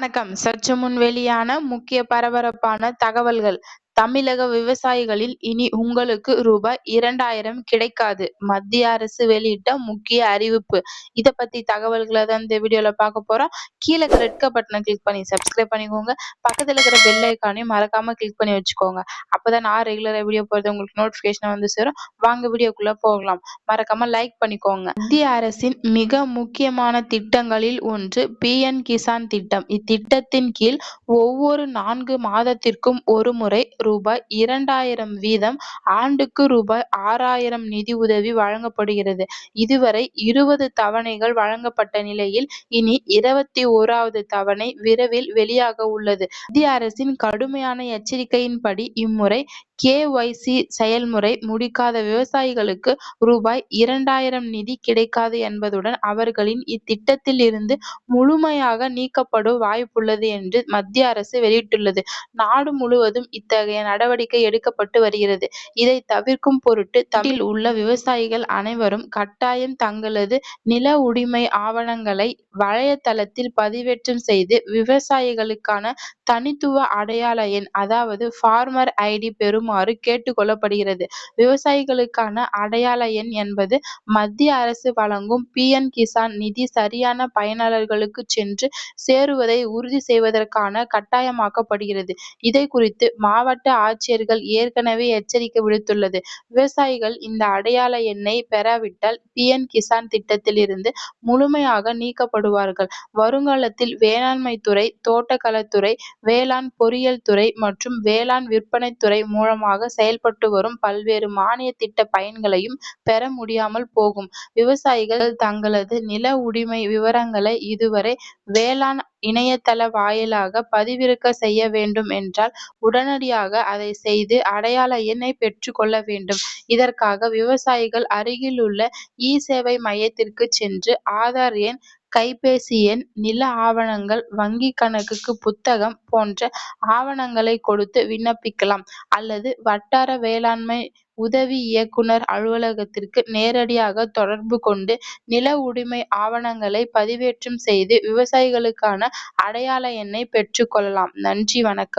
வணக்கம். சற்று முன் வெளியான முக்கிய பரபரப்பான தகவல்கள். தமிழக விவசாயிகளில் இனி உங்களுக்கு ரூபாய் இரண்டாயிரம் கிடைக்காது. மத்திய அரசு வெளியிட்ட முக்கிய அறிவிப்பு. இத பத்தி தகவல்களை தான் இந்த வீடியோல பார்க்க போறோம். கீழே ரெட் பட்டனை கிளிக் பண்ணி சப்ஸ்கிரைப் பண்ணிக்கோங்க. பக்கத்துல இருக்கிற பெல் ஐக்கானையும் மறக்காம கிளிக் பண்ணி வச்சுக்கோங்க. அப்பதான் நான் ரெகுலரா வீடியோ போறது உங்களுக்கு நோட்டிபிகேஷன் வந்து சேரும். வாங்க வீடியோக்குள்ள போகலாம். மறக்காம லைக் பண்ணிக்கோங்க. மத்திய அரசின் மிக முக்கியமான திட்டங்களில் ஒன்று பி என் கிசான் திட்டம். இத்திட்டத்தின் கீழ் ஒவ்வொரு நான்கு மாதத்திற்கும் ஒரு முறை ரூபாய் இரண்டாயிரம் வீதம் ஆண்டுக்கு ரூபாய் ஆறாயிரம் நிதி உதவி வழங்கப்படுகிறது. இதுவரை இருபது தவணைகள் வழங்கப்பட்ட நிலையில் இனி இருபத்தி ஓராவது தவணை விரைவில் வெளியாக உள்ளது. மத்திய அரசின் கடுமையான எச்சரிக்கையின்படி இம்முறை கே.ஒய்.சி செயல்முறை முடிக்காத விவசாயிகளுக்கு ரூபாய் இரண்டாயிரம் நிதி கிடைக்காது என்பதுடன் அவர்களின் இத்திட்டத்தில் இருந்து முழுமையாக நீக்கப்படும் வாய்ப்புள்ளது என்று மத்திய அரசு வெளியிட்டுள்ளது. நாடு முழுவதும் இத்தகைய நடவடிக்கை எடுக்கப்பட்டு வருகிறது. இதை தவிர்க்கும் பொருட்டு தமிழகத்தில் உள்ள விவசாயிகள் அனைவரும் கட்டாயம் தங்களது நில உடைமை ஆவணங்களை வலைதளத்தில் பதிவேற்றம் செய்து விவசாயிகளுக்கான தனித்துவ அடையாள எண் அதாவது பார்மர் ஐடி பெறுமாறு கேட்டுக் கொள்ளப்படுகிறது. விவசாயிகளுக்கான அடையாள எண் என்பது மத்திய அரசு வழங்கும் பி எம் கிசான் நிதி சரியான பயனாளர்களுக்கு சென்று சேருவதை உறுதி செய்வதற்கான கட்டாயமாக்கப்படுகிறது. இதை குறித்து மாவட்ட ஆட்சியர்கள் ஏற்கனவே எச்சரிக்கை விடுத்துள்ளது. விவசாயிகள் இந்த அடையாள எண்ணை பெறாவிட்டால் பிஎம் கிசான் திட்டத்தில் இருந்து முழுமையாக நீக்கப்படுவார்கள். வருங்காலத்தில் வேளாண்மை துறை, தோட்டக்கலைத்துறை, வேளாண் பொறியியல் துறை மற்றும் வேளாண் விற்பனை துறை மூலமாக செயல்பட்டு வரும் பல்வேறு மானிய திட்ட பயன்களையும் பெற முடியாமல் போகும். விவசாயிகள் தங்களது நில உடைமை விவரங்களை இதுவரை வேளாண் இணையதள வாயிலாக பதிவிறக்க செய்ய வேண்டும் என்றால் உடனடியாக அதை செய்து அடையாள எண்ணை பெற்றுக் கொள்ள வேண்டும். இதற்காக விவசாயிகள் அருகிலுள்ள இ-சேவை மையத்திற்கு சென்று ஆதார் எண், கைபேசி எண், நில ஆவணங்கள், வங்கி கணக்குக்கு புத்தகம் போன்ற ஆவணங்களை கொடுத்து விண்ணப்பிக்கலாம் அல்லது வட்டார வேளாண்மை உதவி இயக்குனர் அலுவலகத்திற்கு நேரடியாக தொடர்பு கொண்டு நில உரிமை ஆவணங்களை பதிவேற்றம் செய்து விவசாயிகளுக்கான அடையாள எண்ணை பெற்றுக் கொள்ளலாம். நன்றி வணக்கம்.